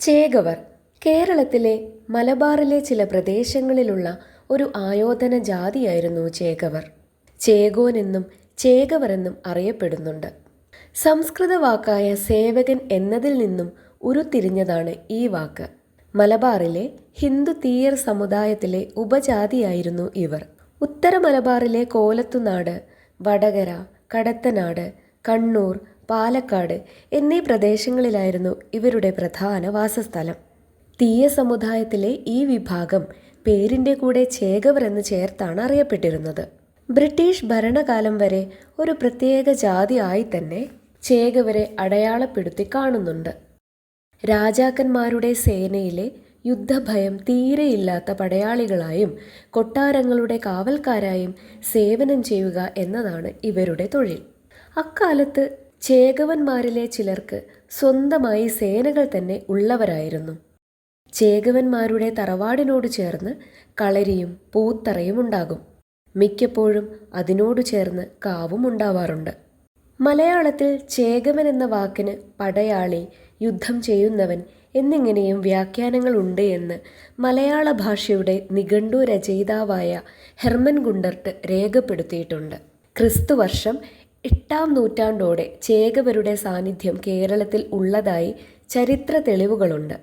ചേകവർ കേരളത്തിലെ മലബാറിലെ ചില പ്രദേശങ്ങളിലുള്ള ഒരു ആയോധന ജാതിയായിരുന്നു ചേകവർ ചേകോൻ എന്നും ചേകവർ എന്നും അറിയപ്പെടുന്നുണ്ട്. സംസ്കൃത വാക്കായ സേവകൻ എന്നതിൽ നിന്നും ഉരുത്തിരിഞ്ഞതാണ് ഈ വാക്ക്. മലബാറിലെ ഹിന്ദു തീയർ സമുദായത്തിലെ ഉപജാതിയായിരുന്നു ഇവർ. ഉത്തര മലബാറിലെ കോലത്തുനാട് വടകര കടത്തനാട് കണ്ണൂർ പാലക്കാട് എന്നീ പ്രദേശങ്ങളിലായിരുന്നു ഇവരുടെ പ്രധാന വാസസ്ഥലം. തീയ സമുദായത്തിലെ ഈ വിഭാഗം പേരിന്റെ കൂടെ ചേകവർ എന്ന് ചേർത്താണ് അറിയപ്പെട്ടിരുന്നത്. ബ്രിട്ടീഷ് ഭരണകാലം വരെ ഒരു പ്രത്യേക ജാതി ആയി തന്നെ ചേകവരെ അടയാളപ്പെടുത്തി കാണുന്നുണ്ട്. രാജാക്കന്മാരുടെ സേനയിലെ യുദ്ധഭയം തീരെയില്ലാത്ത പടയാളികളായും കൊട്ടാരങ്ങളുടെ കാവൽക്കാരായും സേവനം ചെയ്യുക എന്നതാണ് ഇവരുടെ തൊഴിൽ. അക്കാലത്ത് ചേകവന്മാരിലെ ചിലർക്ക് സ്വന്തമായി സേനകൾ തന്നെ ഉള്ളവരായിരുന്നു. ചേകവന്മാരുടെ തറവാടിനോട് ചേർന്ന് കളരിയും പൂത്തറയും ഉണ്ടാകും. മിക്കപ്പോഴും അതിനോട് ചേർന്ന് കാവും ഉണ്ടാവാറുണ്ട്. മലയാളത്തിൽ ചേകവൻ എന്ന വാക്കിന് പടയാളി യുദ്ധം ചെയ്യുന്നവൻ എന്നിങ്ങനെയും വ്യാഖ്യാനങ്ങളുണ്ട് എന്ന് മലയാള ഭാഷയുടെ നിഘണ്ടു രചയിതാവായ ഹെർമൻ ഗുണ്ടർട്ട് രേഖപ്പെടുത്തിയിട്ടുണ്ട്. ക്രിസ്തുവർഷം എട്ടാം നൂറ്റാണ്ടോടെ ചേകവരുടെ സാന്നിധ്യം കേരളത്തിൽ ഉള്ളതായി ചരിത്ര തെളിവുകളുണ്ട്.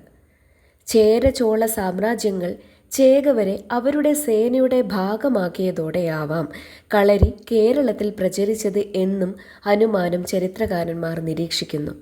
ചേര ചോള സാമ്രാജ്യങ്ങൾ ചേകവരെ അവരുടെ സേനയുടെ ഭാഗമാക്കിയതോടെയാവാം കളരി കേരളത്തിൽ പ്രചരിച്ചത് എന്നും അനുമാനം ചരിത്രകാരന്മാർ നിരീക്ഷിക്കുന്നു.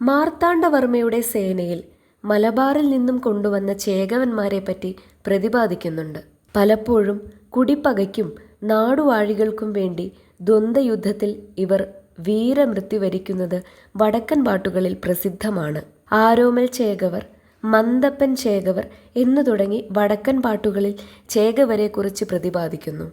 മാർത്താണ്ഡവർമ്മയുടെ സേനയിൽ മലബാറിൽ നിന്നും കൊണ്ടുവന്ന ചേകവന്മാരെ പറ്റി പ്രതിപാദിക്കുന്നുണ്ട്. പലപ്പോഴും കുടിപ്പകയ്ക്കും നാടുവാഴികൾക്കും വേണ്ടി ദ്വന്ദ്വയുദ്ധത്തിൽ ഇവർ വീരമൃത്യു വരിക്കുന്നത് വടക്കൻ പാട്ടുകളിൽ പ്രസിദ്ധമാണ്. ആരോമൽ ചേകവർ മന്ദപ്പൻ ചേകവർ എന്നു തുടങ്ങി വടക്കൻ പാട്ടുകളിൽ ചേകവരെക്കുറിച്ച് പ്രതിപാദിക്കുന്നു.